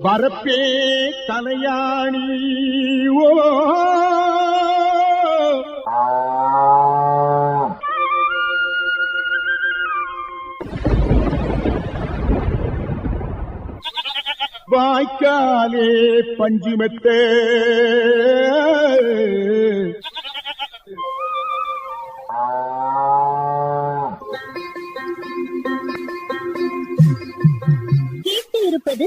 வரப்பே தலையாணி ஓ. வாய்க்காலே பஞ்சுமெத்தே கேட்டு இருப்பது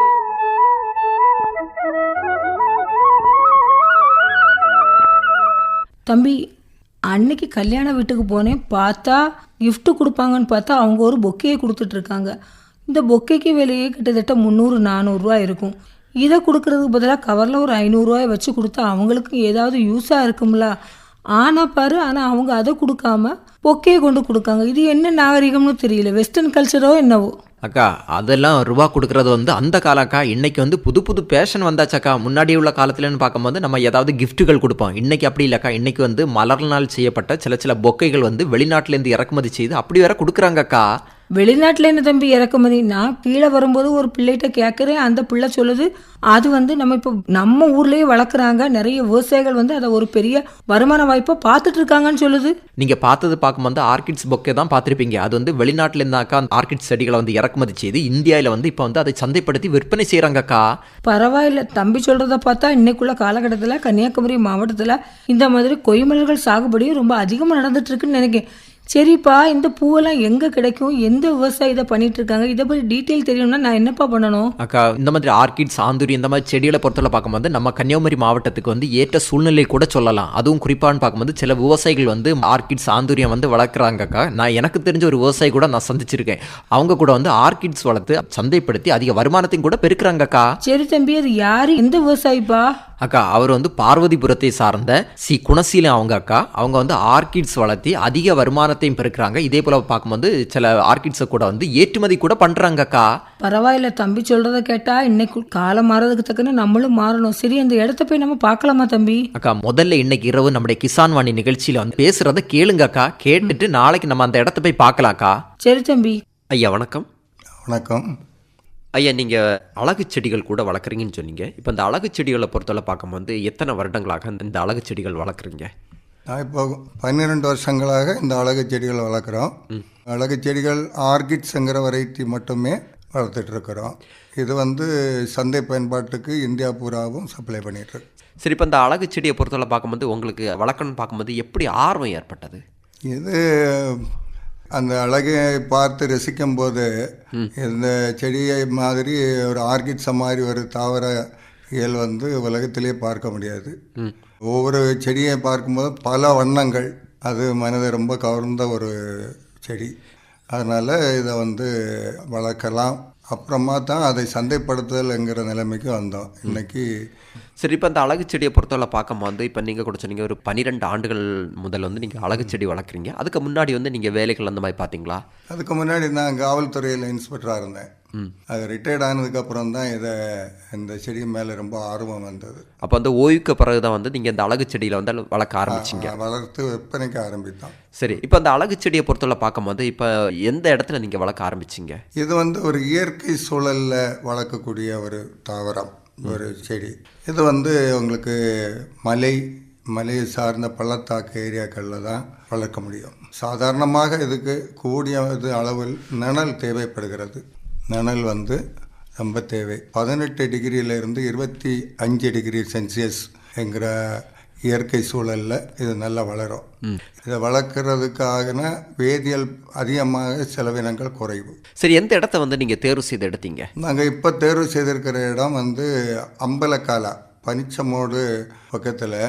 தம்பி அன்னைக்கு கல்யாண வீட்டுக்கு போனேன். பார்த்தா கிஃப்ட்டு கொடுப்பாங்கன்னு பார்த்தா அவங்க ஒரு பொக்கையை கொடுத்துட்ருக்காங்க. இந்த பொக்கைக்கு விலையே கிட்டத்தட்ட முந்நூறு நானூறுரூவா இருக்கும். இதை கொடுக்கறதுக்கு பதிலாக கவரில் ஒரு ஐநூறுரூவாயை வச்சு கொடுத்தா அவங்களுக்கு ஏதாவது யூஸாக இருக்கும்ல. ஆனால் பாரு ஆனால் அவங்க அதை கொடுக்காம பொக்கையை கொண்டு கொடுக்காங்க. இது என்ன நாகரிகம்னு தெரியல. வெஸ்டர்ன் கல்ச்சரோ என்னவோ? அக்கா அதெல்லாம் ரூபா கொடுக்குறது வந்து அந்த காலம் அக்கா. வந்து புது புது பேஷன் வந்தாச்சாக்கா முன்னாடி உள்ள காலத்துலன்னு பார்க்கும்போது நம்ம ஏதாவது கிஃப்ட்டுகள் கொடுப்போம். இன்றைக்கி அப்படி இல்லைக்கா இன்றைக்கி வந்து மலர்னால் செய்யப்பட்ட சில சில பொக்கைகள் வந்து வெளிநாட்டிலேருந்து இறக்குமதி செய்து அப்படி வேற கொடுக்குறாங்க அக்கா. வெளிநாட்டில் என்ன தம்பி இறக்குமதி. நான் கீழே வரும்போது ஒரு பிள்ளைகிட்ட கேட்குறேன். அந்த பிள்ளை சொல்லுது அது வந்து நம்ம இப்போ நம்ம ஊர்லேயே வளர்க்குறாங்க. நிறைய விவசாயிகள் வந்து அதை ஒரு பெரிய வருமான வாய்ப்பை பார்த்துட்டு இருக்காங்கன்னு சொல்லுது. நீங்க பார்த்தது பார்க்கும்போது ஆர்கிட்ஸ் பொக்கே தான் பார்த்துருப்பீங்க. அது வந்து வெளிநாட்டில் இருந்தாக்கா அந்த ஆர்கிட் செடிகளை வந்து இறக்குமதி செய்து இந்தியாவில் வந்து இப்போ வந்து அதை சந்தைப்படுத்தி விற்பனை செய்கிறாங்க அக்கா பரவாயில்ல. தம்பி சொல்கிறத பார்த்தா இன்னைக்குள்ள காலகட்டத்தில் கன்னியாகுமரி மாவட்டத்தில் இந்த மாதிரி கொய்மலர்கள் சாகுபடியும் ரொம்ப அதிகமாக நடந்துட்டு இருக்குன்னு நினைக்கிறேன். சரிப்பா இந்த பூவெல்லாம் எங்கே கிடைக்கும்? எந்த விவசாயி இதை பண்ணிட்டு இருக்காங்க இதை பற்றி டீட்டெயில் தெரியணும்னா நான் என்னப்பா பண்ணணும்? அக்கா இந்த மாதிரி ஆர்கிட் சாந்துரி இந்த மாதிரி செடிகளை பொறுத்தவரை பார்க்கும்போது நம்ம கன்னியாகுமரி மாவட்டத்துக்கு வந்து ஏற்ற சூழ்நிலை கூட சொல்லலாம். அதுவும் குறிப்பான்னு பார்க்கும்போது சில விவசாயிகள் வந்து ஆர்கிட் சாந்துரியம் வந்து வளர்க்குறாங்க அக்கா. நான் எனக்கு தெரிஞ்ச ஒரு விவசாயி கூட நான் சந்திச்சிருக்கேன். அவங்க கூட வந்து ஆர்கிட்ஸ் வளர்த்து சந்தைப்படுத்தி அதிக வருமானத்தையும் கூட பெருக்குறாங்க அக்கா. சரி தம்பி அது யாரு? எந்த விவசாயிப்பா? அக்கா அவர் வந்து பார்வதிபுரத்தை சார்ந்த சி குணசீலன் அவங்க அக்கா. அவங்க வந்து ஆர்கிட்ஸ் வளர்த்தி அதிக வருமானத்தையும் பெருக்குறாங்க. இதே போல பார்க்கும்போது சில ஆர்கிட்ஸை கூட வந்து ஏற்றுமதி கூட பண்றாங்க அக்கா. பரவாயில்ல தம்பி சொல்றத கேட்டா இன்னைக்கு காலம் மாறதுக்கு தக்கன நம்மளும் மாறணும். சரி அந்த இடத்த போய் நம்ம பார்க்கலாமா தம்பி? அக்கா முதல்ல இன்னைக்கு இரவு நம்முடைய கிசான் வாணி நிகழ்ச்சியில வந்து பேசுறத கேளுங்க அக்கா. கேட்டுட்டு நாளைக்கு நம்ம அந்த இடத்த போய் பார்க்கலாம்க்கா சரி தம்பி. ஐயா வணக்கம். வணக்கம். ஐயா நீங்க அழகு செடிகள் கூட வளர்க்குறீங்கன்னு சொன்னீங்க. இப்போ இந்த அழகு செடிகளை பொறுத்தவரை பார்க்கும்போது எத்தனை வருடங்களாக இந்த அழகு செடிகள் வளர்க்குறீங்க? நான் இப்போ பன்னிரெண்டு வருஷங்களாக இந்த அழகு செடிகள் வளர்க்குறோம். அழகு செடிகள் ஆர்கிட்ஸுங்கிற வெரைட்டி மட்டுமே வளர்த்துட்டு இருக்கிறோம் இது வந்து சந்தை பயன்பாட்டுக்கு இந்தியா பூராவும் சப்ளை பண்ணிட்டு சரி இப்போ இந்த அழகு செடியை பொறுத்தவரை பார்க்கும்போது உங்களுக்கு வளர்க்கணும்னு பார்க்கும்போது எப்படி ஆர்வம் ஏற்பட்டது? இது அந்த அழகை பார்த்து ரசிக்கும் போது இந்த செடியை மாதிரி ஒரு ஆர்கிட்ஸை மாதிரி ஒரு தாவர இயல் வந்து உலகத்திலே பார்க்க முடியாது. ஒவ்வொரு செடியை பார்க்கும்போது பல வண்ணங்கள். அது மனதை ரொம்ப கவர்ந்த ஒரு செடி. அதனால் இதை வந்து வளர்க்கலாம். அப்புறமா தான் அதை சந்தைப்படுத்துதல்ங்கிற நிலைமைக்கு வந்தோம். இன்னைக்கு சரி இப்போ இந்த அழகு செடியை பொறுத்தவரை பார்க்கும்போது இப்போ நீங்கள் கூட சொன்னீங்க ஒரு பன்னிரெண்டு ஆண்டுகள் முதல் வந்து நீங்கள் அழகு செடி வளர்க்குறீங்க. அதுக்கு முன்னாடி வந்து நீங்கள் வேலைகள் அந்த மாதிரி பார்த்தீங்களா? அதுக்கு முன்னாடி நான் காவல்துறையில் இன்ஸ்பெக்டராக இருந்தேன். அது ரிட்டையர்ட் ஆனதுக்கப்புறம் தான் இதை இந்த செடி மேலே ரொம்ப ஆர்வம் வந்தது. அப்போ வந்து ஓய்வுக்கு பிறகு தான் வந்து நீங்கள் இந்த அழகு செடியில் வந்து வளர்க்க ஆரம்பிச்சிங்க. வளர்த்து விற்பனைக்கு ஆரம்பித்தோம். சரி இப்போ அந்த அழகு செடியை பொறுத்தவரை பார்க்கும்போது இப்போ எந்த இடத்துல நீங்கள் வளர்க்க ஆரம்பிச்சிங்க? இது வந்து ஒரு இயற்கை சூழலில் வளர்க்கக்கூடிய ஒரு தாவரம் ஒரு செடி. இது வந்து உங்களுக்கு மலை மலையை சார்ந்த பள்ளத்தாக்கு ஏரியாக்களில் தான் வளர்க்க முடியும். சாதாரணமாக இதுக்கு கூடிய அளவில் நிழல் தேவைப்படுகிறது. நிழல் வந்து ரொம்ப தேவை பதினெட்டு டிகிரியிலிருந்து இருபத்தி அஞ்சு டிகிரி செல்சியஸ் என்கிற இயற்கை சூழலில் இது நல்லா வளரும். இதை வளர்க்குறதுக்கான வேதியியல் அதிகமாக செலவினங்கள் குறைவு. சரி எந்த இடத்த வந்து நீங்கள் தேர்வு செய்து எடுத்தீங்க? நாங்கள் இப்போ தேர்வு செய்திருக்கிற இடம் வந்து அம்பலக்காலா. பனிச்சமோடு பக்கத்தில்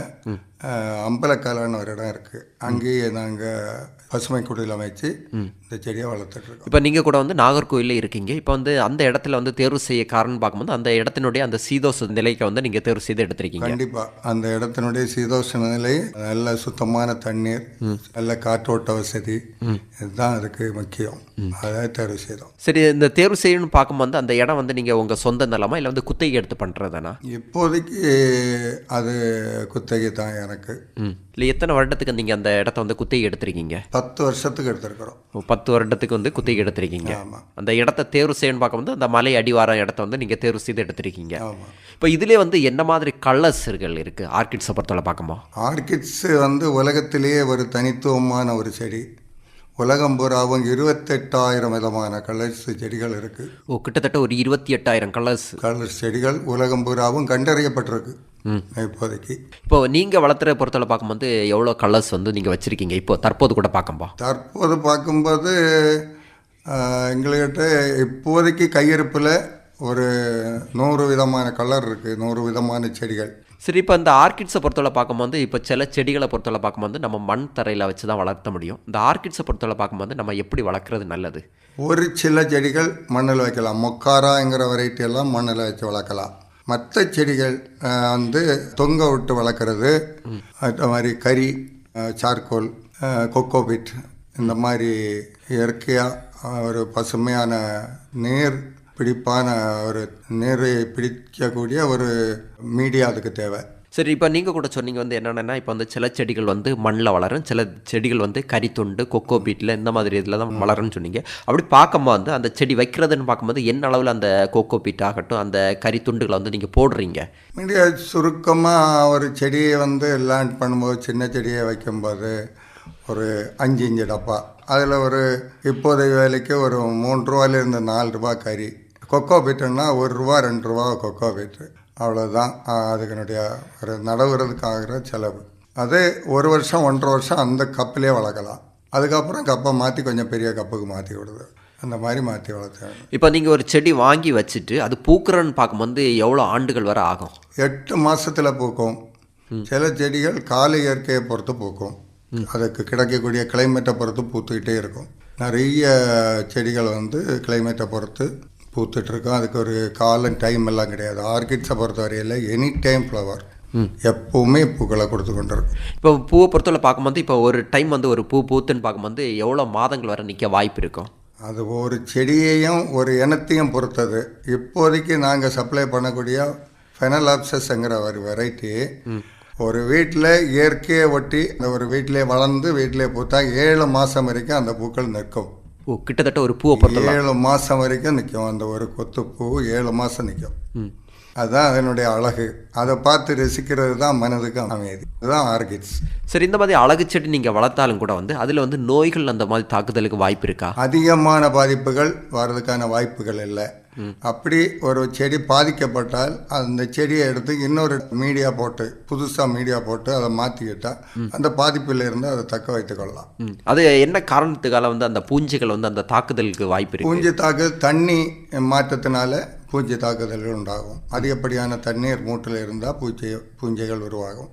அம்பலக்காலான்னு ஒரு இடம் இருக்குது அங்கேயே நாங்கள் பசுமை குடியில் அமைச்சு இந்த செடியை வளர்த்துட்டு இருக்கோம். இப்போ நீங்கள் கூட வந்து நாகர்கோயிலில் இருக்கீங்க. இப்போ வந்து அந்த இடத்துல வந்து தேர்வு செய்ய காரணம் பார்க்கும்போது அந்த இடத்தினுடைய அந்த சீதோஷ நிலைக்கு வந்து நீங்கள் தேர்வு செய்து எடுத்திருக்கீங்க. கண்டிப்பா. அந்த இடத்தினுடைய சீதோஷண நிலை நல்ல சுத்தமான தண்ணீர் நல்ல காற்றோட்ட வசதி இதுதான் அதுக்கு முக்கியம். அதை தேர்வு செய்தோம். சரி இந்த தேர்வு செய்யணும்னு பார்க்கும்போது அந்த இடம் வந்து நீங்கள் உங்கள் சொந்த நிலமா இல்லை வந்து குத்தகை எடுத்து பண்ணுறதானா இப்போதைக்கு அது குத்தகை தான் எனக்கு. ம். இல்லை எத்தனை வருடத்துக்கு நீங்கள் அந்த இடத்த வந்து குத்தகை எடுத்திருக்கீங்க? பத்து வருஷத்துக்கு எடுத்திருக்கிறோம். பத்து வருடத்துக்கு வந்து குத்தகை எடுத்திருக்கீங்க. ஆமா. அந்த இடத்த தேர்வு செய்யணும்னு பார்க்கும்போது அந்த மலை அடிவார இடத்த வந்து நீங்கள் தேர்வு செய்து எடுத்திருக்கீங்க. ஆமா. இப்போ இதிலே வந்து என்ன மாதிரி கலர்ஸ்கள் இருக்குது ஆர்கிட்ஸை பொறுத்தவரை பார்க்கும்போது. ஆர்கிட்ஸ் வந்து உலகத்திலேயே ஒரு தனித்துவமான ஒரு செடி. உலகம் பூராவும் இருபத்தெட்டாயிரம் விதமான கலர்ஸ் செடிகள் இருக்கு. ஓ கிட்டத்தட்ட ஒரு இருபத்தி எட்டாயிரம் கலர்ஸ் கலர்ஸ் செடிகள் உலகம் பூராவும் கண்டறியப்பட்டிருக்கு. இப்போதைக்கு. இப்போ நீங்கள் வளர்த்துற பொறுத்தவரை பார்க்கும்போது எவ்வளோ கலர்ஸ் வந்து நீங்கள் வச்சுருக்கீங்க? இப்போ தற்போது கூட பார்க்கும்போ தற்போது பார்க்கும்போது எங்கள்கிட்ட இப்போதைக்கு கையிருப்பில் ஒரு நூறு விதமான கலர் இருக்குது நூறு விதமான செடிகள். சரி இப்போ இந்த ஆர்கிட்ஸை பொறுத்தவரை பார்க்கும்போது இப்போ சில செடிகளை பொறுத்தவரை பார்க்கும்போது நம்ம மண் தரையில் வச்சு தான் வளர்த்த முடியும். இந்த ஆர்கிட்ஸை பொறுத்தவரை பார்க்கும்போது நம்ம எப்படி வளர்க்குறது நல்லது? ஒரு சில செடிகள் மண்ணில் வைக்கலாம். மொக்காராங்கிற வெரைட்டி எல்லாம் மண்ணில் வச்சு வளர்க்கலாம். மற்ற செடிகள் வந்து தொங்க விட்டு வளர்க்குறது. அது மாதிரி கறி சார்கோல் கொக்கோபிட் இந்த மாதிரி இயற்கையாக ஒரு பசுமையான நீர் பிடிப்பான ஒரு நீரை பிடிக்கக்கூடிய ஒரு மீடியா அதுக்கு தேவை. சரி இப்போ நீங்கள் கூட சொன்னீங்க வந்து என்னென்னா இப்போ வந்து சில செடிகள் வந்து மண்ணில் வளரும் சில செடிகள் வந்து கரித்துண்டு கொக்கோ பீட்டில் இந்த மாதிரி இதில் தான் வளரும்னு சொன்னீங்க. அப்படி பார்க்கும்போது வந்து அந்த செடி வைக்கிறதுன்னு பார்க்கும்போது என்ன அளவில் அந்த கொக்கோ பீட் ஆகட்டும் அந்த கரித்துண்டுகளை வந்து நீங்கள் போடுறீங்க? மீடியா சுருக்கமாக ஒரு செடியை வந்து லேண்ட் பண்ணும்போது சின்ன செடியை வைக்கும்போது ஒரு அஞ்சு இஞ்சு டப்பா. அதில் ஒரு இப்போதைய வேலைக்கு ஒரு மூணு ரூபாயிலிருந்து நாலு ரூபா கறி. கொக்கோ பீட்டுன்னா ஒரு ரூபா ரெண்டு ரூபா கொக்கோ பீட்டு அவ்வளோதான் அதுக்கினுடைய ஒரு நடவுறதுக்கு ஆகிற செலவு. அதே ஒரு வருஷம் ஒன்றரை வருஷம் அந்த கப்பிலே வளர்க்கலாம். அதுக்கப்புறம் கப்பை மாற்றி கொஞ்சம் பெரிய கப்புக்கு மாற்றி விடுது. அந்த மாதிரி மாற்றி வளர்த்தேன். இப்போ நீங்கள் ஒரு செடி வாங்கி வச்சுட்டு அது பூக்குறன்னு பார்க்கும்போது எவ்வளோ ஆண்டுகள் வரை ஆகும்? எட்டு மாசத்துல பூக்கும். சில செடிகள் கால இயற்கையை பொறுத்து பூக்கும். அதுக்கு கிடைக்கக்கூடிய கிளைமேட்டை பொறுத்து பூத்துக்கிட்டே இருக்கும். நிறைய செடிகள் வந்து கிளைமேட்டை பொறுத்து பூத்துட்டு இருக்கும் அதுக்கு ஒரு காலம் டைம் எல்லாம் கிடையாது. ஆர்கிட்ஸை பொறுத்த வரையில் எனி டைம் ஃப்ளவர் எப்பவுமே பூக்களை கொடுத்து கொண்டு இருக்கும் இப்போ பூவை பொறுத்தவரை பார்க்கும்போது இப்போ ஒரு டைம் வந்து ஒரு பூ பூத்துன்னு பார்க்கும்போது எவ்வளோ மாதங்கள் வரை நிற்க வாய்ப்பு இருக்கும்? அது ஒரு செடியையும் ஒரு இனத்தையும் பொறுத்தது. இப்போதைக்கு நாங்கள் சப்ளை பண்ணக்கூடிய ஃபெனலாப்சஸ்ங்கிற ஒரு வெரைட்டி ஒரு வீட்டில் இயற்கையை ஒட்டி அந்த ஒரு வீட்டிலே வளர்ந்து வீட்டிலே பூத்தா ஏழு மாதம் வரைக்கும் அந்த பூக்கள் நிற்கும். ஓ கிட்டத்தட்ட ஒரு பூவை பொறுத்தவரை ஏழு மாதம் வரைக்கும் நிற்கும் அந்த ஒரு கொத்து பூ ஏழு மாதம் நிற்கும் அதுதான் அதனுடைய அழகு. அதை பார்த்து ரசிக்கிறது தான் மனதுக்கு அமைதி. இதுதான் ஆர்கிட்ஸ் சரி இந்த மாதிரி அழகு செடி நீங்கள் வளர்த்தாலும் கூட வந்து அதில் வந்து நோய்கள் அந்த மாதிரி தாக்குதலுக்கு வாய்ப்பு இருக்கா? அதிகமான பாதிப்புகள் வர்றதுக்கான வாய்ப்புகள் இல்லை. அப்படி ஒரு செடி பாதிக்கப்பட்டால் அந்த செடியை எடுத்து இன்னொரு மீடியா போட்டு புதுசாக மீடியா போட்டு அதை மாற்றிக்கிட்டா அந்த பாதிப்பில் இருந்து அதை தக்க வைத்துக் கொள்ளலாம். அது என்ன காரணத்துக்கால வந்து அந்த பூஞ்சைகள் வந்து அந்த தாக்குதலுக்கு வாய்ப்பு இருக்கு? பூஞ்சி தாக்குதல் தண்ணி மாற்றத்தினால பூஞ்சி தாக்குதல்கள் உண்டாகும். அதிகப்படியான தண்ணீர் மூட்டில் இருந்தால் பூச்சி பூஞ்சைகள் உருவாகும்.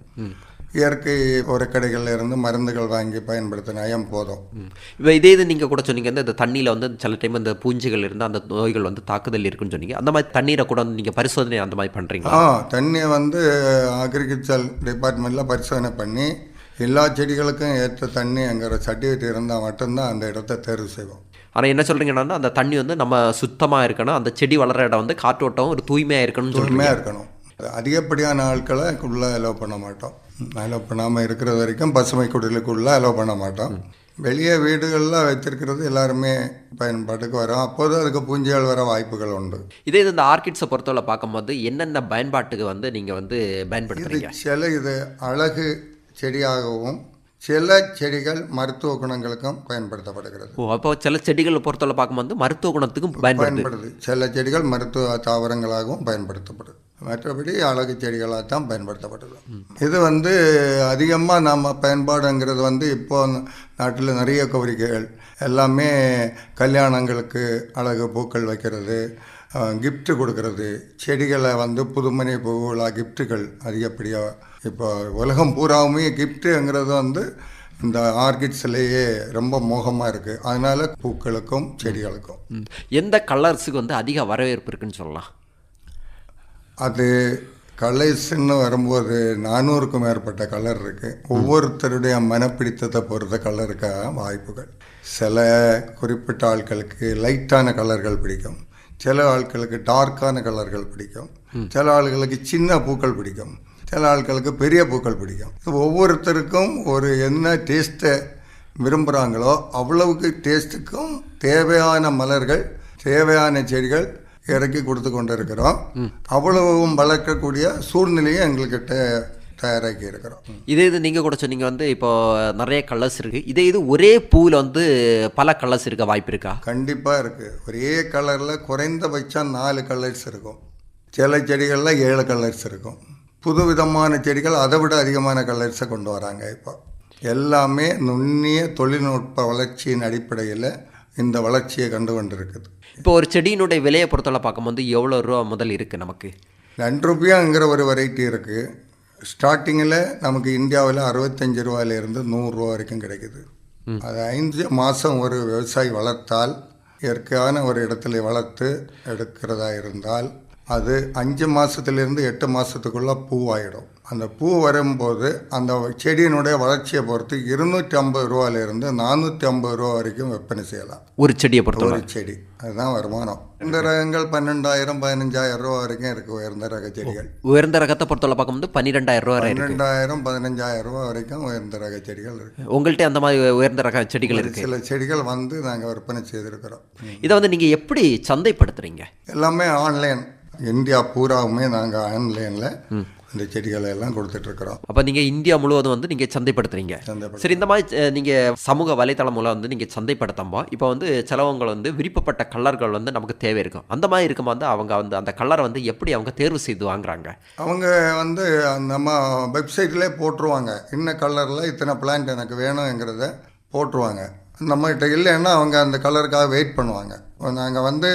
இயற்கை உரக்கடைகள்ல இருந்து மருந்துகள் வாங்கி பயன்படுத்தின நயம் போதும்? இப்போ இதே இது நீங்கள் கூட சொன்னீங்க இந்த தண்ணியில் வந்து சில டைம் இந்த பூஞ்சைகள் இருந்து அந்த நோய்கள் வந்து தாக்குதல் இருக்குன்னு சொன்னீங்க. அந்த மாதிரி தண்ணீரை கூட வந்து நீங்கள் பரிசோதனை அந்த மாதிரி பண்ணுறீங்களா ஆ தண்ணியை வந்து அக்ரிகல்ச்சர் டிபார்ட்மெண்ட்டில் பரிசோதனை பண்ணி எல்லா செடிகளுக்கும் ஏற்ற தண்ணிங்கிற சர்டிஃபிகேட் இருந்தால் மட்டும்தான் அந்த இடத்த தேர்வு செய்வோம். ஆனால் என்ன சொல்கிறீங்கன்னா அந்த தண்ணி வந்து நம்ம சுத்தமாக இருக்கணும் அந்த செடி வளர இடம் வந்து காற்றோட்டம் ஒரு தூய்மையாக இருக்கணும்னு தூய்மையாக இருக்கணும். அதிகப்படியான ஆட்களை உள்ளே அலோவ் பண்ண மாட்டோம். அலோவ் பண்ணாமல் இருக்கிற வரைக்கும் பசுமை குடிலுக்குள்ளே அலோவ் பண்ண மாட்டோம். வெளியே வீடுகளில் வச்சிருக்கிறது எல்லாருமே பயன்பாட்டுக்கு வரும். அப்போது அதுக்கு பூஞ்சிகள் வர வாய்ப்புகள் உண்டு. இதே இது இந்த ஆர்கிட்ஸை பொறுத்தவரை பார்க்கும்போது என்னென்ன பயன்பாட்டுக்கு வந்து நீங்கள் வந்து பயன்படுத்துறீங்க? சில இது அழகு செடியாகவும் சில செடிகள் மருத்துவ குணங்களுக்கும் பயன்படுத்தப்படுகிறது. ஓ அப்போ சில செடிகளை பொறுத்தவரை பார்க்கும்போது மருத்துவ குணத்துக்கும் பயன்படுது. பயன்படுது. சில செடிகள் மருத்துவ தாவரங்களாகவும் பயன்படுத்தப்படுது மற்றபடி அழகு செடிகளாக தான் பயன்படுத்தப்படுது. இது வந்து அதிகமாக நம்ம பயன்பாடுங்கிறது வந்து இப்போ நாட்டில் நிறைய கோரிக்கைகள். எல்லாமே கல்யாணங்களுக்கு அழகு பூக்கள் வைக்கிறது. Gift கொடுக்கறது. செடிகளை வந்து புதுமனை பூவிழா கிஃப்ட்டுகள் அதிகப்படியாக இப்போ உலகம் பூராவுமே கிஃப்ட்டுங்கிறது வந்து இந்த ஆர்கிட்ஸ்லேயே ரொம்ப மோகமாக இருக்குது அதனால பூக்களுக்கும் செடிகளுக்கும். எந்த கலர்ஸுக்கு வந்து அதிக வரவேற்பு இருக்குன்னு சொல்லலாம்? அது கலர்ஸ்ன்னு வரும்போது நானூறுக்கும் மேற்பட்ட கலர் இருக்குது ஒவ்வொருத்தருடைய மனப்பிடித்தத்தை பொறுத்த கலருக்காக வாய்ப்புகள். சில குறிப்பிட்ட ஆட்களுக்கு லைட்டான கலர்கள் பிடிக்கும். சில ஆட்களுக்கு டார்க்கான கலர்கள் பிடிக்கும். சில ஆட்களுக்கு சின்ன பூக்கள் பிடிக்கும். சில ஆட்களுக்கு பெரிய பூக்கள் பிடிக்கும். ஒவ்வொருத்தருக்கும் ஒரு என்ன டேஸ்ட்டை விரும்புகிறாங்களோ அவ்வளவுக்கு டேஸ்ட்டுக்கும் தேவையான மலர்கள் தேவையான செடிகள் இறக்கி கொடுத்து கொண்டு இருக்கிறோம் அவ்வளவும் வளர்க்கக்கூடிய சூழ்நிலையை எங்கள்கிட்ட தயாராக்கி இருக்கிறோம். இதே இது நீங்கள் கூட சொன்னீங்க வந்து இப்போ நிறைய கலர்ஸ் இருக்குது இதே இது ஒரே பூவில் வந்து பல கலர்ஸ் இருக்க வாய்ப்பு இருக்கா? கண்டிப்பாக இருக்குது ஒரே கலரில் குறைந்தபட்சம் நாலு கலர்ஸ் இருக்கும். சில செடிகளில் ஏழு கலர்ஸ் இருக்கும். புது விதமான செடிகள் அதை விட அதிகமான கலர்ஸை கொண்டு வராங்க இப்போ. எல்லாமே நுண்ணிய தொழில்நுட்ப வளர்ச்சியின் அடிப்படையில் இந்த வளர்ச்சியை கண்டு கொண்டிருக்குது. இப்போ ஒரு செடியினுடைய விலையை பொறுத்தவரை பார்க்கும்போது எவ்வளோ ரூபா முதல் இருக்குது நமக்கு? ரெண்டு ரூபாய்ங்கிற ஒரு வெரைட்டி இருக்குது ஸ்டார்டிங்கில் நமக்கு இந்தியாவில் அறுபத்தஞ்சு ரூபாயிலிருந்து நூறுரூவா வரைக்கும் கிடைக்குது. அது ஐந்து மாதம் ஒரு விவசாயி வளர்த்தால் இயற்கையான ஒரு இடத்துல வளர்த்து எடுக்கிறதா இருந்தால் அது அஞ்சு மாதத்துலேருந்து எட்டு மாதத்துக்குள்ளே பூவாயிடும். அந்த பூ வரும்போது அந்த செடியினுடைய வளர்ச்சியை பொறுத்து இருநூற்றி ஐம்பது ரூபாயிலிருந்து நானூற்றி ஐம்பது ரூபா வரைக்கும் விற்பனை செய்யலாம். ஒரு செடியை பொறுத்தவரை. ஒரு செடி. அதுதான் வருமானம். இந்த ரகங்கள் பன்னெண்டாயிரம் பதினஞ்சாயிரம் ரூபா வரைக்கும் இருக்கு உயர்ந்த ரக செடிகள் உயர்ந்த ரகத்தை பொறுத்தவரை பார்க்கும்போது பன்னிரெண்டாயிரம் ரூபா இருக்குது பன்னெண்டாயிரம் பதினஞ்சாயிரம் ரூபா வரைக்கும் உயர்ந்த ரக செடிகள் இருக்கு. உங்கள்கிட்ட அந்த மாதிரி உயர்ந்த ரக செடிகள் இருக்குது சில செடிகள் வந்து நாங்கள் விற்பனை செய்திருக்கிறோம். இதை வந்து நீங்கள் எப்படி சந்தைப்படுத்துறீங்க? எல்லாமே ஆன்லைன். இந்தியா பூராவுமே நாங்கள் ஆன்லைனில் இந்த செடிகளை எல்லாம் கொடுத்துட்ருக்குறோம். அப்போ நீங்கள் இந்தியா முழுவதும் வந்து நீங்கள் சந்தைப்படுத்துறீங்க. சரி இந்த மாதிரி நீங்கள் சமூக வலைத்தளம் மூலம் வந்து நீங்கள் சந்தைப்படுத்தும்போ இப்போ வந்து சிலவங்க வந்து விருப்பப்பட்ட கலர்கள் வந்து நமக்கு தேவை இருக்கும். அந்த மாதிரி இருக்கும்போது வந்து அவங்க வந்து அந்த கலரை வந்து எப்படி அவங்க தேர்வு செய்து வாங்குறாங்க? அவங்க வந்து நம்ம வெப்சைட்லேயே போட்டுருவாங்க. இன்ன கலரில் இத்தனை பிளான்ட் எனக்கு வேணுங்கிறத போட்டுருவாங்க. நம்மகிட்ட இல்லைன்னா அவங்க அந்த கலருக்காக வெயிட் பண்ணுவாங்க. நாங்கள் வந்து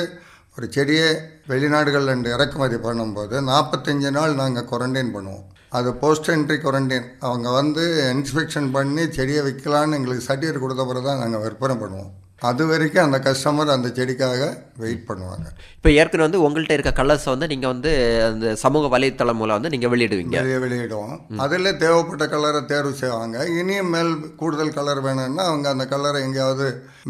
ஒரு செடியை வெளிநாடுகளில் இறக்குமதி பண்ணும்போது நாற்பத்தஞ்சு நாள் நாங்கள் குவாரண்டைன் பண்ணுவோம். அது போஸ்ட் என்ட்ரி குவாரண்டைன் அவங்க வந்து இன்ஸ்பெக்ஷன் பண்ணி செடியை வைக்கலான்னு எங்களுக்கு சர்டிஃபிகேட் கொடுத்த பிறகு தான் நாங்கள் விற்பனை பண்ணுவோம். அது வரைக்கும் அந்த கஸ்டமர் அந்த செடிக்காக வெயிட் பண்ணுவாங்க. இப்போ ஏற்கனவே வந்து உங்கள்கிட்ட இருக்க கலர்ஸை வந்து நீங்கள் வந்து அந்த சமூக வலைத்தளம் மூலம் வந்து நீங்கள் வெளியிடுவீங்க. வெளியே வெளியிடுவோம். அதில் தேவைப்பட்ட கலரை தேர்வு செய்வாங்க. இனியும் மேல் கூடுதல் கலர் வேணும்னா அவங்க அந்த கலரை எங்கேயாவது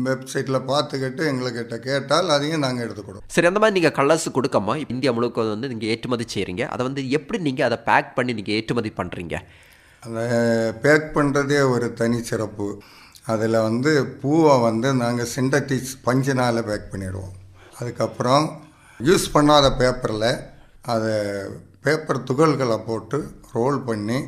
வெப்சைட்டில் பார்த்துக்கிட்டு எங்கள்கிட்ட கேட்டால் அதையும் நாங்கள் எடுத்து கொடுப்போம் சரி அந்த மாதிரி நீங்கள் கலர்ஸ் கொடுக்காம இந்தியா முழுக்க வந்து நீங்கள் ஏற்றுமதி செய்கிறீங்க அதை வந்து எப்படி நீங்கள் அதை பேக் பண்ணி நீங்கள் ஏற்றுமதி பண்ணுறீங்க அதை பேக் பண்ணுறதே ஒரு தனி சிறப்பு. அதில் வந்து பூவை வந்து நாங்கள் சிந்தட்டிக்ஸ் பஞ்சினால் பேக் பண்ணிடுவோம். அதுக்கப்புறம் யூஸ் பண்ணாத பேப்பரில் அதை பேப்பர் துகள்களை போட்டு ரோல் பண்ணி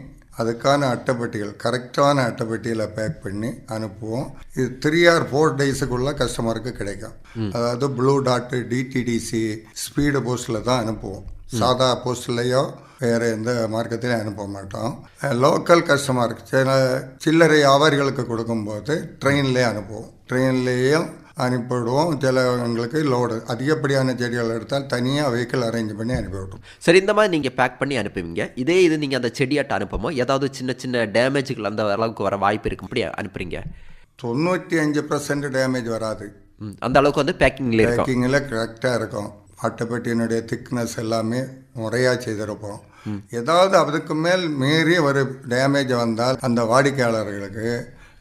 அதுக்கான அட்டைப்பெட்டிகள் கரெக்டான அட்டைப்பெட்டியில் பேக் பண்ணி அனுப்புவோம். இது த்ரீ ஆர் ஃபோர் டேஸுக்குள்ளே கஸ்டமருக்கு கிடைக்கும். அதாவது ப்ளூ டாட்டு டிடிடிசி ஸ்பீடு போஸ்ட்டில் தான் அனுப்புவோம். சாதா போஸ்ட்லேயோ வேறு எந்த மார்க்கத்திலையும் அனுப்ப மாட்டோம். லோக்கல் கஸ்டமருக்கு சில சில்லறை வியாபாரிகளுக்கு கொடுக்கும்போது ட்ரெயின்லேயே அனுப்புவோம். ட்ரெயின்லேயும் அனுப்பிவிடுவோம். சிலவங்களுக்கு லோடு அதிகப்படியான செடிகள் எடுத்தால் தனியாக வெஹிக்கிள் அரேஞ்ச் பண்ணி அனுப்பிவிடுவோம். சரி இந்த மாதிரி நீங்கள் பேக் பண்ணி அனுப்புவீங்க. இதே இது நீங்கள் அந்த செடியாட்ட அனுப்புமோ? ஏதாவது சின்ன சின்ன டேமேஜுகள் அந்த அளவுக்கு வர வாய்ப்பு இருக்கும் அப்படி அனுப்புறீங்க? தொண்ணூற்றி அஞ்சு பர்சன்ட் டேமேஜ் வராது. அந்த அளவுக்கு வந்து பேக்கிங்கில் பேக்கிங்கில் கரெக்டாக இருக்கும். அட்டைப்பெட்டியினுடைய திக்னஸ் எல்லாமே முறையாக செய்திருப்போம். ஏதாவது அதுக்கு மேல் மீறி ஒரு டேமேஜ் வந்தால் அந்த வாடிக்கையாளர்களுக்கு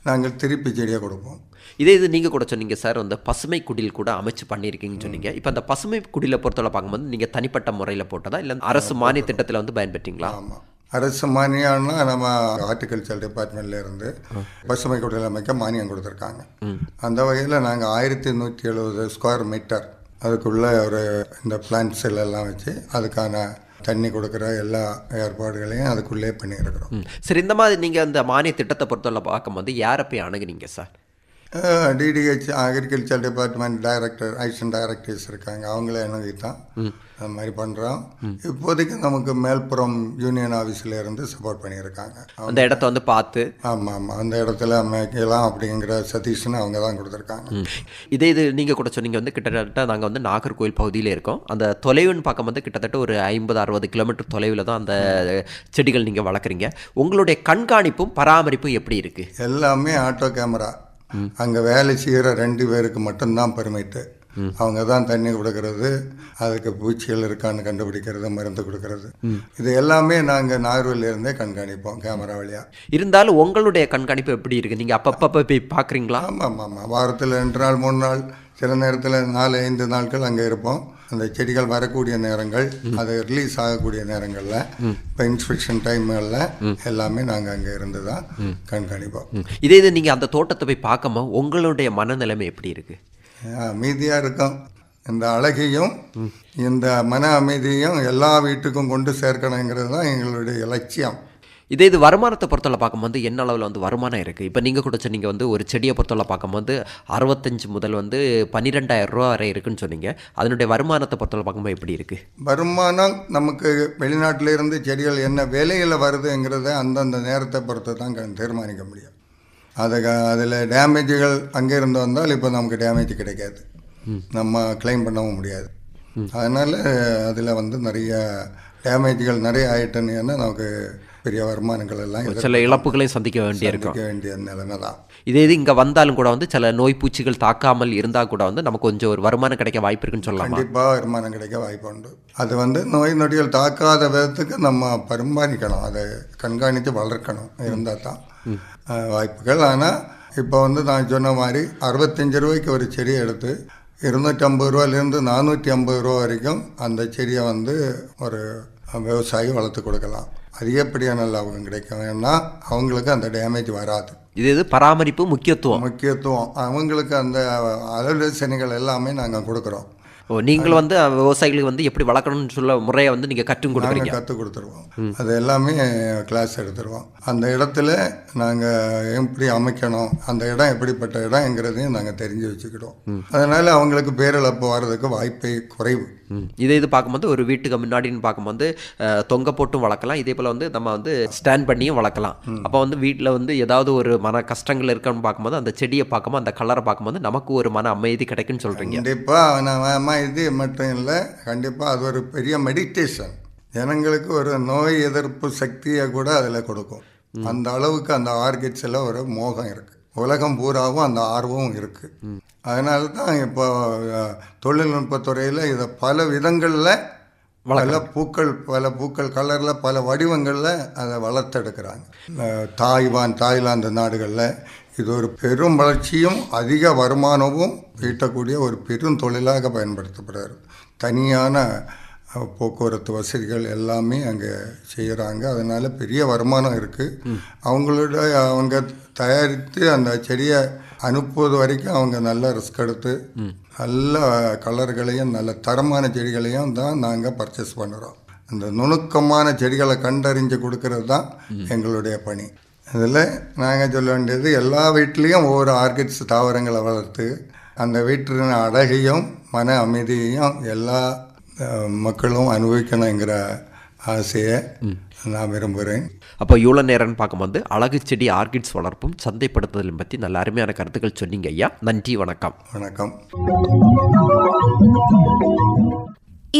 நாங்கள் திருப்பி செடியை கொடுப்போம். இதே இது நீங்கள் கூட சொன்னீங்க சார் அந்த பசுமை குடில் கூட அமைச்சு பண்ணியிருக்கீங்கன்னு சொன்னீங்க. இப்போ அந்த பசுமை குடிலை பொறுத்தவரை பார்க்கும்போது நீங்கள் தனிப்பட்ட முறையில் போட்டதா? இல்லை அரசு மானிய திட்டத்தில் வந்து பயன்பெற்றீங்களா? ஆமாம் அரசு மானியம்னா நம்ம ஹார்டிகல்ச்சர் டிபார்ட்மெண்ட்ல இருந்து பசுமை குடில் அமைக்க மானியம் கொடுத்துருக்காங்க. அந்த வகையில் நாங்கள் ஆயிரத்தி நூற்றி எழுபது ஸ்கொயர் மீட்டர் அதுக்குள்ளே ஒரு இந்த பிளான்ட்ஸ் எல்லாம் வச்சு அதுக்கான தண்ணி கொடுக்குற எல்லா ஏற்பாடுகளையும் அதுக்குள்ளே பண்ணியிருக்கிறோம். ம். சரி இந்த மாதிரி நீங்கள் அந்த மானிய திட்டத்தை பொறுத்தவரை பார்க்கும்போது யாரை போய் அணுகுனீங்க sir? DDH agriculture department director assistant directors இருக்காங்க. அவங்கள தான் அது மாதிரி பண்ணுறோம் இப்போதைக்கு நமக்கு மேல்புறம் யூனியன் ஆஃபீஸில் இருந்து சப்போர்ட் பண்ணியிருக்காங்க. அந்த இடத்த வந்து பார்த்து. ஆமாம் ஆமாம் அந்த இடத்துல அமைக்கலாம் அப்படிங்கிற சதீஷ்னு அவங்க தான் கொடுத்துருக்காங்க. இதே இது நீங்கள் கூட சொன்னீங்க வந்து கிட்டத்தட்ட நாங்கள் வந்து நாகர்கோவில் பகுதியில் இருக்கோம். அந்த தொலைவுன்னு பார்க்கும்போது கிட்டத்தட்ட ஒரு ஐம்பது அறுபது கிலோமீட்டர் தொலைவில் தான் அந்த செடிகள் நீங்கள் வளர்க்குறீங்க. உங்களுடைய கண்காணிப்பும் பராமரிப்பும் எப்படி இருக்குது எல்லாமே ஆட்டோ கேமரா. அங்கே வேலை செய்கிற ரெண்டு பேருக்கு மட்டும்தான் பெர்மிட்டு அவங்க தான் தண்ணி கொடுக்கறது அதுக்கு பூச்சிகள் இருக்கான்னு கண்டுபிடிக்கிறது மருந்து கொடுக்கறது. இது எல்லாமே நாங்கள் நாகர்வேலிருந்தே கண்காணிப்போம் கேமரா வழியாக இருந்தாலும் உங்களுடைய கண்காணிப்பு எப்படி இருக்குது நீங்கள் அப்பப்போ போய் பார்க்குறீங்களா ஆமாம் ஆமாம். வாரத்தில் ரெண்டு நாள் மூணு நாள் சில நேரத்தில் நாலு ஐந்து நாட்கள் அங்கே இருப்போம். அந்த செடிகள் வரக்கூடிய நேரங்கள் அது ரிலீஸ் ஆகக்கூடிய நேரங்களில் இப்போ இன்ஸ்பெக்ஷன் டைம்களில் எல்லாமே நாங்கள் அங்கே இருந்து தான் கண்காணிப்போம். இதே இது நீங்கள் அந்த தோட்டத்தை போய் பார்க்கும்போது உங்களுடைய மனநிலைமை எப்படி இருக்குது அமைதியாக இருக்கும். இந்த அழகையும் இந்த மன அமைதியும் எல்லா வீட்டுக்கும் கொண்டு சேர்க்கணுங்கிறது தான் எங்களுடைய லட்சியம். இதே இது வருமானத்தை பொறுத்தவரை பார்க்கும்போது என்ன அளவில் வந்து வருமானம் இருக்குது இப்போ நீங்கள் கூட சொன்னீங்க வந்து ஒரு செடியை பொறுத்தவரை பார்க்கும்போது அறுபத்தஞ்சு முதல் வந்து பன்னிரெண்டாயிரம் ரூபா வரை இருக்குன்னு சொன்னீங்க. அதனுடைய வருமானத்தை பொறுத்தவரை பார்க்கும்போது எப்படி இருக்குது வருமானம் நமக்கு வெளிநாட்டில இருந்து செடிகள் என்ன விலையில் வருதுங்கிறத அந்தந்த நேரத்தை பொறுத்து தான் தீர்மானிக்க முடியும். அது அதில் டேமேஜுகள் அங்கேருந்து வந்தால் இப்போ நமக்கு டேமேஜ் கிடைக்காது. நம்ம கிளைம் பண்ணவும் முடியாது. அதனால் அதில் வந்து நிறைய டேமேஜ்கள் நிறைய ஆயிட்டுன்னு நமக்கு பெரிய வருமானங்கள் எல்லாம் சில இழப்புகளையும் சந்திக்க வேண்டியிருக்கும். எதிர்க்க வேண்டிய நிலைமை தான். இதே இது இங்கே வந்தாலும் கூட வந்து சில நோய் பூச்சிகள் தாக்காமல் இருந்தால் கூட வந்து நமக்கு கொஞ்சம் ஒரு வருமானம் கிடைக்க வாய்ப்பு இருக்குன்னு சொல்லலாமா? கண்டிப்பாக வருமானம் கிடைக்க வாய்ப்பு உண்டு. அது வந்து நோய் நொடிகள் தாக்காத விதத்துக்கு நம்ம பரிமாறிக்கணும். அதை கண்காணித்து வளர்க்கணும். இருந்தால் தான் வாய்ப்புகள். ஆனால் இப்போ வந்து நான் சொன்ன மாதிரி அறுபத்தஞ்சு ரூபாய்க்கு ஒரு செடியை எடுத்து இருநூற்றி ஐம்பது ரூபாயிலேருந்து நானூற்றி ஐம்பது ரூபா வரைக்கும் அந்த செடியை வந்து ஒரு விவசாயி வளர்த்து கொடுக்கலாம். அதிகப்படியான லாபம் கிடைக்கும். ஏன்னா அவங்களுக்கு அந்த டேமேஜ் வராது. இது இது பராமரிப்பு முக்கியத்துவம். முக்கியத்துவம். அவங்களுக்கு அந்த ஆலோசனைகள் எல்லாமே நாங்கள் கொடுக்குறோம். ஓ நீங்கள் வந்து விவசாயிகளுக்கு வந்து எப்படி வளர்க்கணும்னு சொல்ல முறையை வந்து நீங்கள் கற்றும் கொடுக்குறீங்க? கற்றுக் கொடுத்துருவோம். அது எல்லாமே கிளாஸ் எடுத்துருவோம். அந்த இடத்துல நாங்கள் எப்படி அமைக்கணும் அந்த இடம் எப்படிப்பட்ட இடம்ங்கிறதையும் நாங்கள் தெரிஞ்சு வச்சுக்கிடுவோம். அதனால அவங்களுக்கு பேரிழப்பு வர்றதுக்கு வாய்ப்பே குறைவு. இதே இது பார்க்கும்போது ஒரு வீட்டுக்கு முன்னாடின்னு பார்க்கும்போது தொங்க போட்டும் வளர்க்கலாம். இதே போல் வந்து நம்ம வந்து ஸ்டாண்ட் பண்ணியும் வளர்க்கலாம். அப்போ வந்து வீட்டில் வந்து ஏதாவது ஒரு மன கஷ்டங்கள் இருக்கான்னு பார்க்கும்போது அந்த செடியை பார்க்கும்போது அந்த கலரை பார்க்கும்போது நமக்கு ஒரு மன அமைதி கிடைக்குன்னு சொல்கிறீங்க கண்டிப்பாக நம்ம இது மட்டும் இல்லை கண்டிப்பாக அது ஒரு பெரிய மெடிடேஷன் ஜனங்களுக்கு ஒரு நோய் எதிர்ப்பு சக்தியை கூட அதில் கொடுக்கும். அந்த அளவுக்கு அந்த ஆர்கிட்ஸில் ஒரு மோகம் இருக்குது உலகம் பூராவும் அந்த ஆர்வம் இருக்குது அதனால தான் இப்போ தொழில்நுட்பத்துறையில் இதை பல விதங்களில் பல பூக்கள் பல பூக்கள் கலரில் பல வடிவங்களில் அதை வளர்த்தெடுக்கிறாங்க. தாய்வான் தாய்லாந்து நாடுகளில் இது ஒரு பெரும் வளர்ச்சியும் அதிக வருமானமும் ஈட்டக்கூடிய ஒரு பெரும் தொழிலாக பயன்படுத்தப்படுறது தனியான போக்குவரத்து வசதிகள் எல்லாமே அங்கே செய்கிறாங்க அதனால பெரிய வருமானம் இருக்குது அவங்களோட அவங்க தயாரித்து அந்த செடியை அனுப்புவது வரைக்கும் அவங்க நல்ல ரிஸ்க் எடுத்து நல்ல கலர்களையும் நல்ல தரமான செடிகளையும் தான் நாங்கள் பர்ச்சேஸ் பண்ணுறோம். அந்த நுணுக்கமான செடிகளை கண்டறிஞ்சு கொடுக்கறது தான் எங்களுடைய பணி. இதில் நாங்கள் சொல்ல வேண்டியது எல்லா வீட்லேயும் ஒவ்வொரு ஆர்கிட்ஸ் தாவரங்களை வளர்த்து அந்த வீட்டின் அழகையும் மன அமைதியையும் எல்லா மக்களும் அனுபவிக்கணுங்கிற ஆசையை நான் விரும்புகிறேன். அப்போ இவ்வளோ நேரம்னு பார்க்கும்போது அழகு செடி ஆர்கிட்ஸ் வளர்ப்பும் சந்தைப்படுத்துதலும் பற்றி நல்ல அருமையான கருத்துக்கள் சொன்னீங்க ஐயா. நன்றி வணக்கம். வணக்கம்.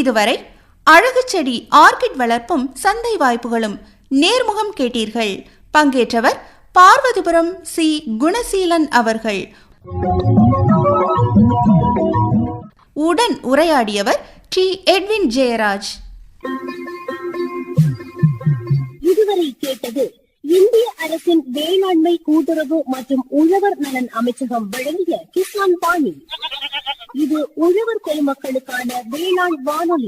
இதுவரை அழகு செடி ஆர்கிட் வளர்ப்பும் சந்தை வாய்ப்புகளும் நேர்முகம் கேட்டீர்கள். பங்கேற்றவர் பார்வதிபுரம் சி. குணசீலன் அவர்கள். உடன் உரையாடியவர் டி. எட்வின் ஜெயராஜ். இதுவரை கேட்டது இந்திய அரசின் வேளாண்மை கூட்டுறவு மற்றும் உழவர் நலன் அமைச்சகம் வழங்கிய கிசான் பாணி. இது உழவர் பெருமக்களுக்கான வேளாண் வானொலி.